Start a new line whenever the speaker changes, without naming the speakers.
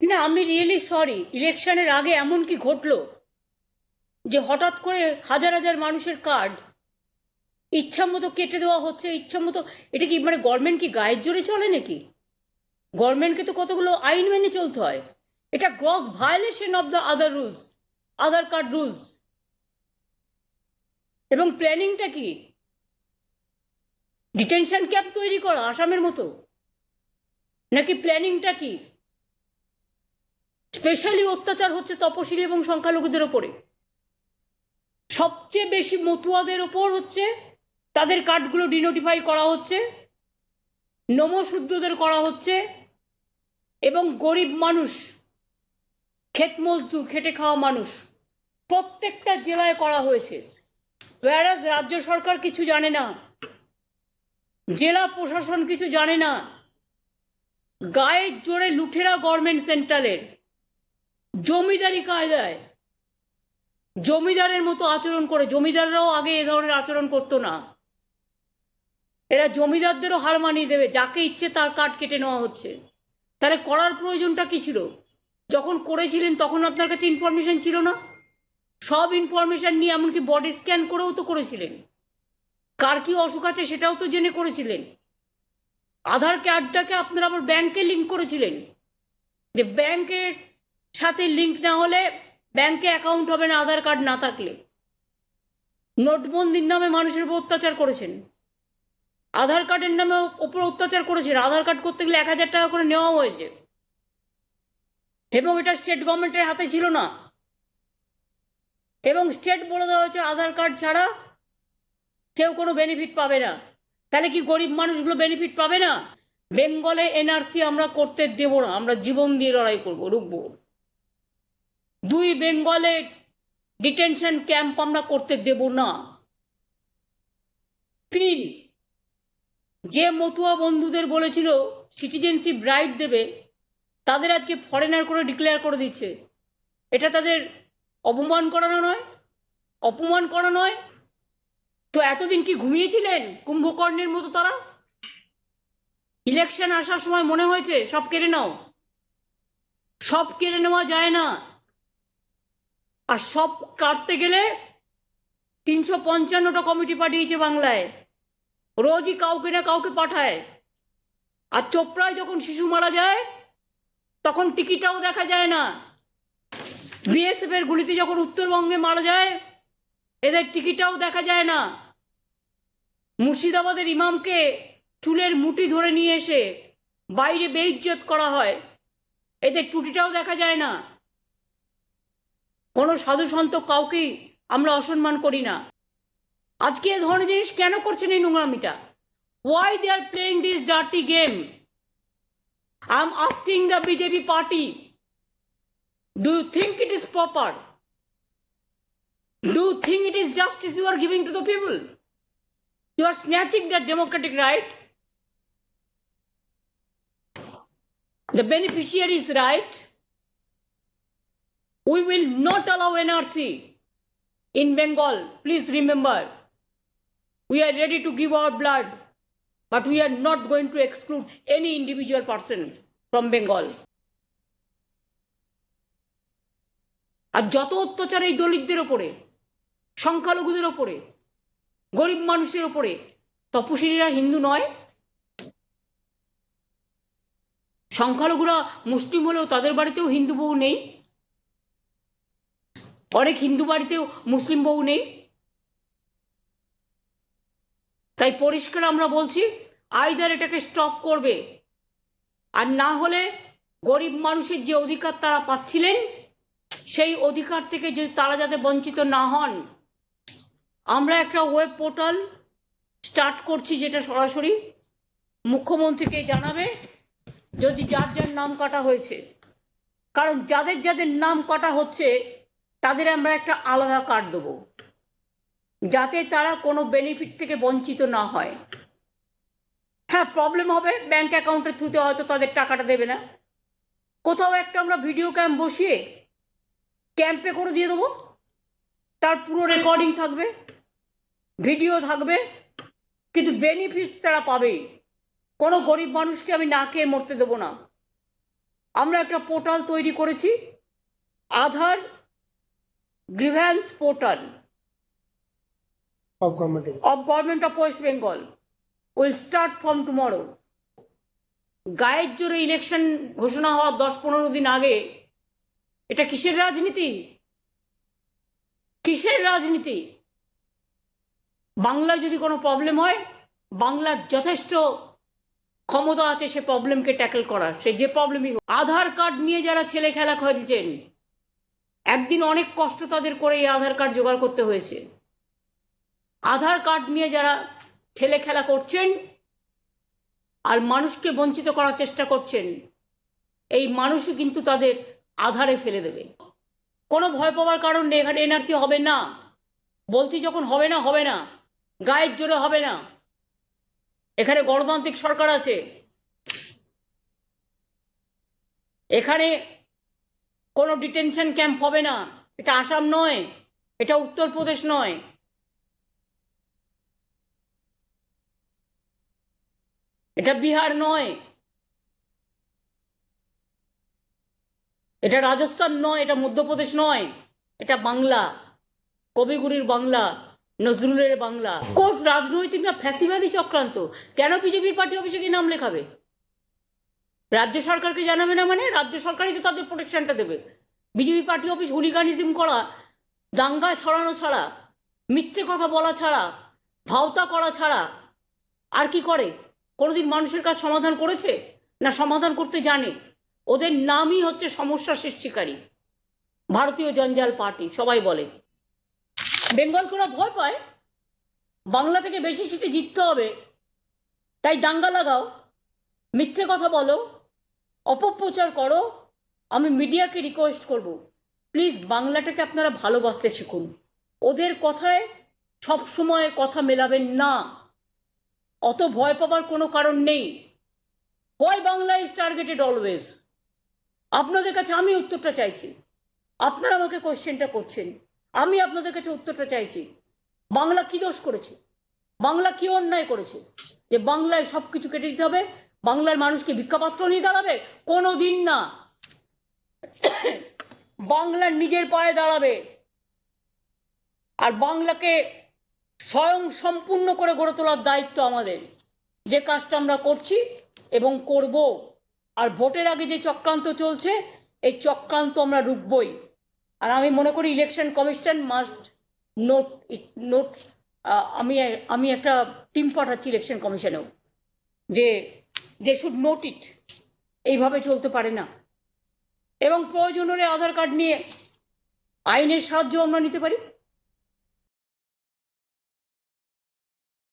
কিন্তু আমি really sorry ইলেকশনের আগে এমন কি ঘটলো? যে হঠাৎ করে হাজার হাজার মানুষের কার্ড ইচ্ছা মতো কেটে দেওয়া হচ্ছে ইচ্ছা মতো এটা কি মানে গভর্নমেন্ট কি গায়ের জোরে চলে নাকি? গভর্নমেন্টকে তো কতগুলো আইন মেনে চলতে হয়। এটা gross violation of the other rules Aadhaar card rules এবং প্ল্যানিংটা কি? ডিটেনশন ক্যাম্প তৈরি করা, আসামের মতো? নাকি প্ল্যানিংটা কি? স্পেশালি অত্যাচার হচ্ছে তপশিলি এবং সংখ্যালঘুদের ওপরে। সবচেয়ে বেশি মতুয়াদের ওপর হচ্ছে তাদের কার্ডগুলো ডিনোটিফাই করা হচ্ছে, নমশূদ্রদের করা হচ্ছে এবং গরিব মানুষ, ক্ষেত মজদুর, খেটে খাওয়া মানুষ প্রত্যেকটা জেলায় করা হয়েছে। ওয়ারাজ রাজ্য সরকার কিছু জানে না, জেলা প্রশাসন কিছু জানে না গায়ের জোরে লুঠেরা গভর্নমেন্ট সেন্টারের জমিদারি কায়দায়। জমিদারের মতো আচরণ করে। জমিদাররাও আগে এ ধরনের আচরণ করতো না। এরা জমিদারদেরও হার মানিয়ে দেবে। যাকে ইচ্ছে তার কাঠ কেটে নেওয়া হচ্ছে। তাহলে করার প্রয়োজনটা কি ছিল? যখন করেছিলেন তখন আপনার কাছে ইনফরমেশন ছিল না? সব ইনফরমেশন নিয়ে এমনকি বডি স্ক্যান করেও তো করেছিলেন। কার কি অসুখ আছে সেটাও তো জেনে করেছিলেন। আধার কার্ডটাকে আপনারা আবার ব্যাংকে লিঙ্ক করেছিলেন। যে ব্যাংকের সাথে লিঙ্ক না হলে ব্যাংকে অ্যাকাউন্ট হবে না আধার কার্ড না থাকলে। নোটবন্দির নামে মানুষের উপর অত্যাচার করেছেন। আধার কার্ডের নামে ওপর অত্যাচার করেছেন। আধার কার্ড করতে গেলে এক হাজার টাকা করে নেওয়া হয়েছে। এবং এটা স্টেট গভর্নমেন্টের হাতে ছিল না। এবং স্টেট বলে দেওয়া হয়েছে আধার কার্ড ছাড়া কেউ কোনো বেনিফিট পাবে না। তাহলে কি গরিব মানুষগুলো বেনিফিট পাবে না? বেঙ্গলে এনআরসি আমরা করতে দেব না। আমরা জীবন দিয়ে লড়াই করব, রুখবো। দুই বেঙ্গলে ডিটেনশন ক্যাম্প আমরা করতে দেব না। তিন, যে মতুয়া বন্ধুদের বলেছিল সিটিজেনশিপ রাইট দেবে, তাদের আজকে ফরেনার করে ডিক্লেয়ার করে দিচ্ছে। এটা তাদের অপমান করানো নয়, অপমান করা নয়। তো এতদিন কি ঘুমিয়েছিলেন কুম্ভকর্ণের মতো তারা? ইলেকশন আসার সময় মনে হয়েছে সব কেড়ে নাও। সব কেড়ে নেওয়া যায় না। আর সব কাটতে গেলে তিনশো পঞ্চান্নটা কমিটি পাঠিয়েছে বাংলায়। রোজই কাউকে না কাউকে পাঠায়। আর চোপড়ায় যখন শিশু মারা যায়, তখন টিকিটাও দেখা যায় না। বিএসএফ এর গুলিতে যখন উত্তরবঙ্গে মারা যায়, এদের টিকিটাও দেখা যায় না। মুর্শিদাবাদের ইমামকে চুলের মুঠি ধরে নিয়ে এসে বাইরে বেইজ্জত করা হয়। এদের টুটিটাও দেখা যায় না। কোনো সাধু সন্ত কাউকেই আমরা অসম্মান করি না। আজকে এ ধরনের জিনিস কেন করছেন এই নোংরামিটা? Why they are playing this dirty game I am asking the BJP party do you think it is proper do think it is justice you are giving to the people you are snatching the democratic right the beneficiaries right. We will not allow nrc in bengal please remember we are ready to give our blood but we are not going to exclude any individual person from bengal আর যত অত্যাচার এই দলিতদের ওপরে সংখ্যালঘুদের ওপরে গরিব মানুষের ওপরে তপশিলীরা হিন্দু নয় সংখ্যালঘুরা মুসলিম হলেও তাদের বাড়িতেও হিন্দু বউ নেই অনেক হিন্দু বাড়িতেও মুসলিম বউ নেই। তাই পরিষ্কার আমরা বলছি, আইদার এটাকে স্টপ করবে। আর না হলে গরিব মানুষের যে অধিকার তারা পাচ্ছিলেন, সেই অধিকার থেকে যদি তারা যাতে বঞ্চিত না হন, আমরা একটা ওয়েব পোর্টাল স্টার্ট করছি যেটা সরাসরি মুখ্যমন্ত্রীকে জানাবে, যদি যার যার নাম কাটা হয়েছে। কারণ যাদের যাদের নাম কাটা হচ্ছে তাদের আমরা একটা আলাদা কার্ড দেবো, যাতে তারা কোনো বেনিফিট থেকে বঞ্চিত না হয়। হ্যাঁ প্রবলেম হবে ব্যাংক অ্যাকাউন্টের থ্রুতে হয়তো তাদের টাকাটা দেবে না। কোথাও একটা আমরা ভিডিও ক্যাম্প বসিয়ে ক্যাম্পে করে দিয়ে দেবো। তার পুরো রেকর্ডিং থাকবে ভিডিও থাকবে, কিন্তু বেনিফিট তারা পাবেই। কোনো গরিব মানুষকে আমি না খেয়ে মরতে দেবো না। আমরা একটা পোর্টাল তৈরি করেছি, Aadhaar grievance portal
of government.
of Government of West Bengal will start from tomorrow. গায়ের জোরে ইলেকশন ঘোষণা হওয়ার দশ পনেরো দিন আগে এটা কিসের রাজনীতি কিসের রাজনীতি বাংলায় যদি কোনো প্রবলেম হয় বাংলার যথেষ্ট ক্ষমতা আছে সে প্রবলেমকে ট্যাকেল করার সে যে প্রবলেমই আধার কার্ড নিয়ে যারা ছেলে খেলা খেলছেন একদিন অনেক কষ্ট তাদের করে এই আধার কার্ড জোগাড় করতে হয়েছে। আধার কার্ড নিয়ে যারা ঠেলে খেলা করছেন আর মানুষকে বঞ্চিত করার চেষ্টা করছেন, এই মানুষও কিন্তু তাদের আধারে ফেলে দেবে। কোনো ভয় পাওয়ার কারণ নেই, এখানে এনআরসি হবে না। বলছি যখন হবে না হবে না। গায়ের জোরে হবে না। এখানে গণতান্ত্রিক সরকার আছে। এখানে কোনো ডিটেনশন ক্যাম্প হবে না। এটা আসাম নয়, এটা উত্তরপ্রদেশ নয়। এটা বিহার নয়। এটা রাজস্থান নয়, এটা মধ্যপ্রদেশ নয়। এটা বাংলা, কবিগুরির বাংলা, নজরুলের বাংলা। কোর্স রাজনৈতিক না ফ্যাসিবাদী চক্রান্ত? কেন বিজেপির পার্টি অফিসে কি নাম লেখাবে? রাজ্য সরকারকে জানাবে না মানে? রাজ্য সরকারই তো তাদের প্রোটেকশনটা দেবে। বিজেপি পার্টি অফিস হুলিগানিজম করা, দাঙ্গা ছড়ানো ছাড়া, মিথ্যে কথা বলা ছাড়া, ভাওতা করা ছাড়া, আর কি করে? কোনোদিন মানুষের কাজ সমাধান করেছে না সমাধান করতে জানে? ওদের নামই হচ্ছে সমস্যা সৃষ্টিকারী। ভারতীয় জঞ্জাল পার্টি, সবাই বলে। বেঙ্গল ওরা ভয় পায়? বাংলা থেকে বেশি সিটে জিততে হবে। তাই দাঙ্গা লাগাও, মিথ্যে কথা বলো অপপ্রচার করো, আমি মিডিয়াকে রিকোয়েস্ট করব। প্লিজ বাংলাটাকে আপনারা ভালোবাসতে শিখুন। ওদের কথায় সব সময় কথা মেলাবেন না। অত ভয় পাবার কোনো কারণ নেই। Why Bangla is targeted always আপনাদের কাছে আমি উত্তরটা চাইছি। আপনারা আমাকে কোয়েশ্চেনটা করছেন। আমি আপনাদের কাছে উত্তরটা চাইছি। বাংলা কি দোষ করেছে? বাংলা কি অন্যায় করেছে? যে বাংলায় সব কিছু কেটে দিতে হবে বাংলার মানুষকে ভিক্ষাপাত্র নিয়ে দাঁড়াবে? কোনো দিন না। বাংলার নিজের পায়ে দাঁড়াবে। আর বাংলাকে স্বয়ং সম্পূর্ণ করে গড়ে তোলার দায়িত্ব আমাদের। যে কাজটা আমরা করছি এবং করব, আর ভোটের আগে যে চক্রান্ত চলছে, এই চক্রান্ত আমরা রুখবই। আর আমি মনে করি election commission must note it note আমি আমি একটা টিম পাঠাচ্ছি ইলেকশন কমিশনেও, যে দে শুড নোট ইট এইভাবে চলতে পারে না। এবং প্রয়োজন হলে আধার কার্ড নিয়ে আইনের সাহায্য আমরা নিতে পারি।